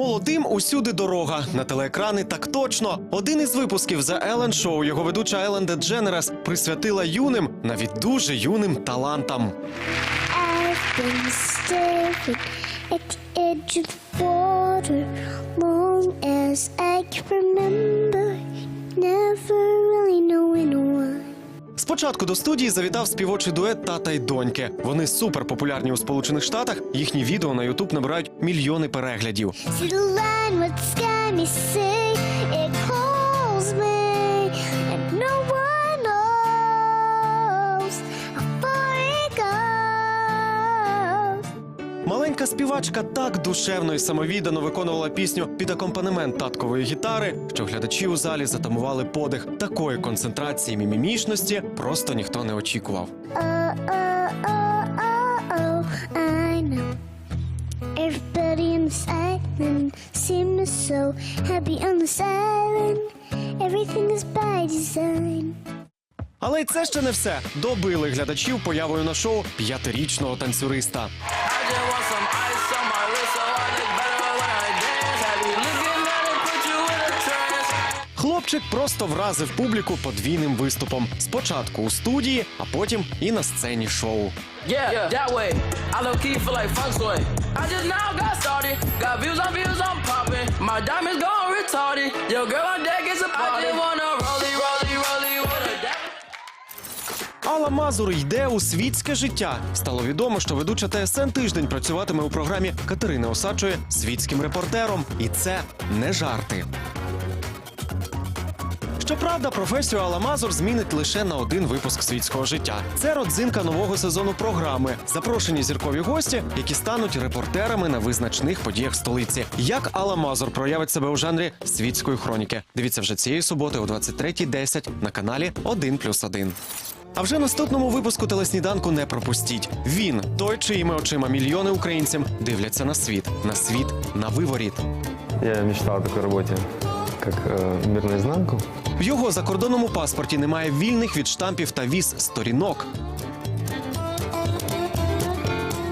Молодим усюди дорога на телеекрани. Так точно. Один із випусків за Елен Шоу його ведуча Елен Дедженерас присвятила юним, навіть дуже юним талантам. Long as I can remember, Спочатку до студії завітав співочий дует тата й доньки. Вони супер популярні у Сполучених Штатах. Їхні відео на Ютуб набирають мільйони переглядів. Маленька співачка так душевно і самовіддано виконувала пісню під акомпанемент таткової гітари, що глядачі у залі затамували подих. Такої концентрації мімімішності просто ніхто не очікував. Oh. Everything is by design. Але й це ще не все. Добили глядачів появою на шоу п'ятирічного танцюриста. On. Хлопчик просто вразив публіку подвійним виступом. Спочатку у студії, а потім і на сцені шоу. Yeah, that way. I low key feel Алла Мазур йде у світське життя. Стало відомо, що ведуча ТСН тиждень працюватиме у програмі Катерини Осадчої світським репортером. І це не жарти. Щоправда, професію Алла Мазур змінить лише на один випуск світського життя. Це родзинка нового сезону програми. Запрошені зіркові гості, які стануть репортерами на визначних подіях столиці. Як Алла Мазур проявить себе у жанрі світської хроніки? Дивіться вже цієї суботи о 23.10 на каналі 1+,1. А вже наступному випуску телесніданку не пропустіть. Він той, чиїми очима мільйони українців дивляться на світ, на світ на виворіт. Я мечтал о такой работе, как э, «Мир наизнанку». В його закордонному паспорті немає вільних від штампів та віз сторінок.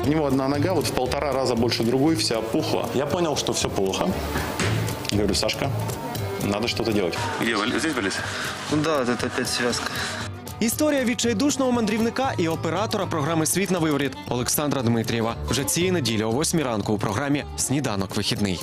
У него одна нога вот в полтора раза больше другой, вся опухла. Я понял, что все плохо. Говорю, Сашка, надо что-то делать. Где, здесь болит? Ну да, вот это опять связка. Історія відчайдушного мандрівника і оператора програми Світ на виворіт Олександра Дмитрієва вже цієї неділі о 8 ранку у програмі Сніданок вихідний.